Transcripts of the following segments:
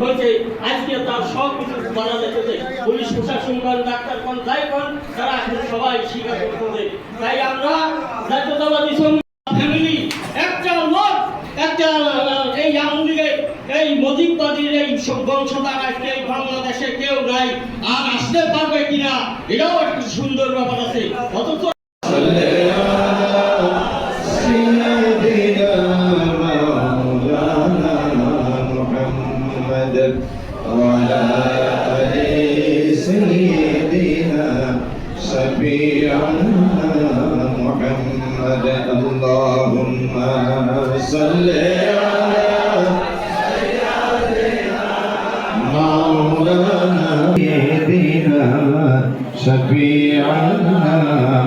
হয়েছে। আজকে তার সব কিছু মানা যেতেছে। পুলিশ, প্রশাসন কোন ডাক্তার কোন, যাই কোন, তারা এখন সবাই স্বীকার করতেছে। তাই আমরা জাতীয়তাবাদী ফ্যামিলি একটা লোক, একটা এই আমলিগে এই মজিববাদীর এই বংশধার আজকে এই বাংলাদেশে কেউ নাই, আর আসতে পারবে কিনা, এটাও একটা সুন্দর ব্যাপার আছে। অথচ وعلى آل سيدنا شفيعنا محمد اللهم صل على مولانا سيدنا শফিআনা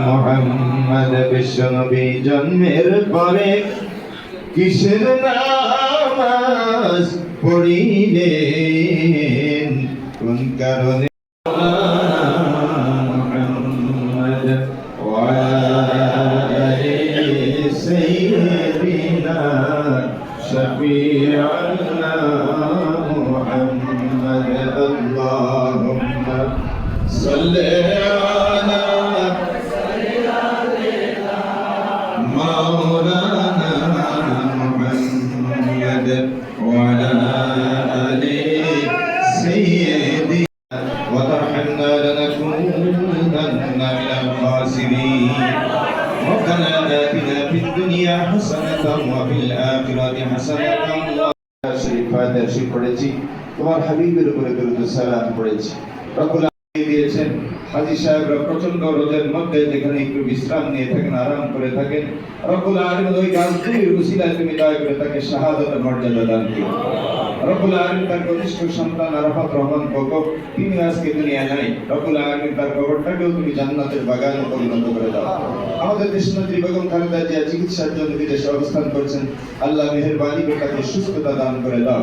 মুহাম্মদ বিশ্বনবী জন্মের পরে কিসের নামাজ পড়িলেন কোন কারণে মুহাম্মদ ওয়ালা আলি সাইয়্যিদিনা শফিআনা মুহাম্মদ আল্লাহুম্মা صل على শরীফ ফায়দা শরীফ পড়েছি। তোমার হাবিবের উপরে দরুদ সালাম পড়েছি। রকুল দিয়েছেন হাজী সাহেবরা প্রচণ্ড রোদের মধ্যে যেখানে একটু বিশ্রাম নিয়ে থাকেন, আরাম করে থাকেন আলামিন ওই তুমি দয়া করে তাকে মর্যাদা দান আলামিন তার কনিষ্ঠ সন্তান রহমান তিনি আজকে দুনিয়া নাই। আলামিন তার কবরটাকেও তুমি জান্নাতের পরিণত করে দাও। আমাদের দেশনেত্রী বেগম খালেদা জিয়া চিকিৎসার জন্য বিদেশে অবস্থান করছেন। আল্লাহ মেহেরবানি করে তাকে সুস্থতা দান করে দাও।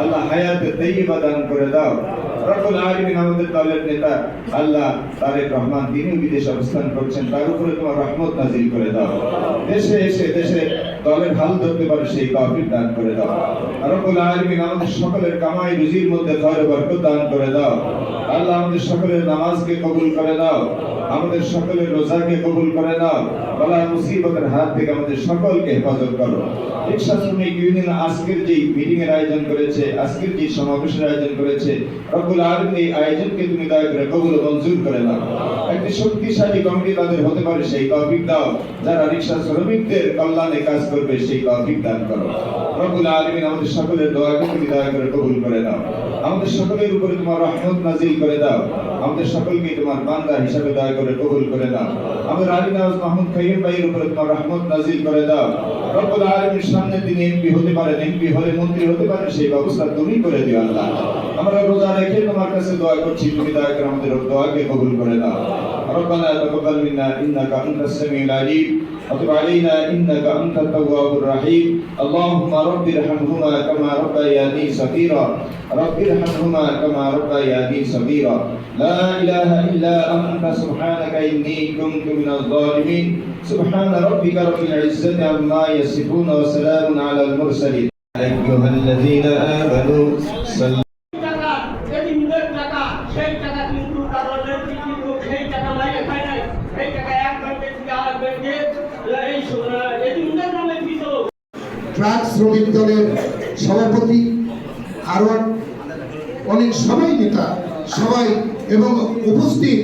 আল্লাহ হায়াতে তৈবা দান করে দাও। রব্বুল আলামিন আমাদের দলের নেতা, আল্লাহ তারেক রহমান, তিনি বিদেশে অবস্থান করছেন, তার উপরে তোমার রহমত নাজিল করে দাও। দেশে এসে, দেশে দলের হাল ধরতে পারে, সেই তহবিল দান করে দাও। রব্বুল আলামিন আমাদের সকলের কামাই রুজির মধ্যে খয়র বরকত দান করে দাও। আল্লাহ আমাদের সকলের নামাজকে কবুল করে দাও। আমাদের সকলের রোজাকে কবুল করে দাও বলা মুসিবতের হাত থেকে আমাদের সকলকে হেফাজত করো। রিক্সা শ্রমিক ইউনিয়ন আজকের যে মিটিং এর আয়োজন করেছে, আজকের যে সমাবেশের আয়োজন করেছে এই আয়োজনকে তুমি দয়া করে কবুল মঞ্জুর করে নাও। একটি শক্তিশালী কমিটি তাদের হতে পারে, সেই তৌফিক দাও। যারা রিক্সা শ্রমিকদের কল্যাণে কাজ করবে, সেই তৌফিক দান করো। রব্বুল আমাদের সকলের দোয়াকে তুমি দয়া করে কবুল করে নাও। আমাদের সকলের উপরে তোমার রহমত নাজিল করে দাও। আমাদের সকলকে তোমার বান্দা হিসাবে দয়া করে কবুল করে দাও আমাদের আলী নাজ মাহমুদ খাইম ভাইয়ের উপরে তোমার রহমত নাজিল করে দাও। রব্বুল আলমীর সামনে তিনি এমপি হতে পারেন, এমপি হলে মন্ত্রী হতে পারেন, সেই ব্যবস্থা তুমি করে দিও আল্লাহ। আমরা রোজা রেখে তোমার কাছে দোয়া করছি তুমি দয়া করে আমাদের দোয়াকে কবুল করে দাও ربنا تقبل منا انك انت السميع العليم وتب علينا انك انت التواب الرحيم اللهم رب ارحمهما كما ربياني صغيرا رب ارحمهما كما ربياني صغيرا لا اله الا انت سبحانك اني كنت من الظالمين سبحان ربك رب العزه عما يصفون وسلام على المرسلين ايها الذين امنوا صلوا টাকা শ্রমিক দলের সভাপতি আরও অনেক সবাই নেতা, সবাই, এবং উপস্থিত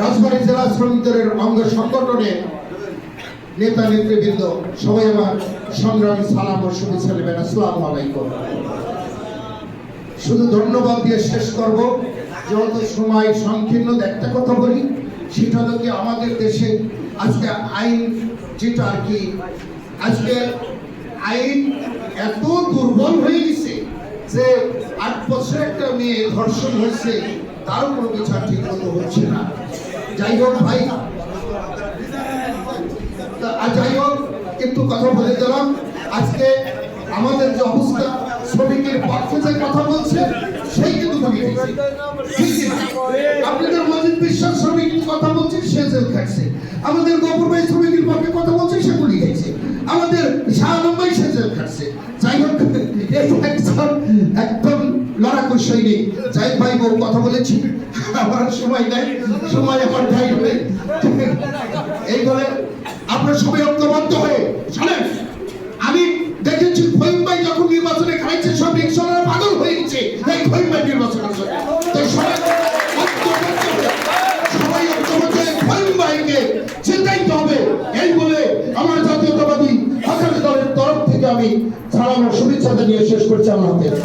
রাজবাড়ী জেলা শ্রমিক দলের অঙ্গ সংগঠনের নেতা নেতৃবৃন্দ, সবাই আমার সংগ্রামী সালাম ও শুভেচ্ছা নেবেন। আসসালামু আলাইকুম। শুধু ধন্যবাদ দিয়ে শেষ করব। যেহেতু সময় সংকীর্ণ একটা কথা বলি, সেটা হলো কি আমাদের দেশে আজকে আইন যেটা আর কি, আজকে আইন এত দুর্বল হয়ে গেছে যে আট বছর একটা মেয়ে ধর্ষণ হয়েছে তারও কোনো বিচার ঠিক মতো হচ্ছে না। যাই হোক ভাই যাই হোক, একটু কথা বলে দিলাম আজকে আমাদের যে অবস্থা শ্রমিকের পক্ষে যে কথা বলছে সেই কিন্তু না? আপনাদের মজিদ বিশ্বাস শ্রমিকের কথা বলছে, সে জেল খাটছে আমাদের গফর ভাই শ্রমিকের পক্ষে কথা বলছে, সে গুলি গেছে আমাদের শাহ আলম ভাই, সে জেল খাটছে যাই হোক একদম লড়াকু সৈনিক। যাই ভাই বউ কথা বলেছি। আমার সময় নেই। সময় আমার ভাই নেই। এই বলে আপনার সবাই ঐক্যবদ্ধ হয়ে আমি সালাম ও শুভেচ্ছা জানিয়ে শেষ করছি আল্লাহ হাফেজ।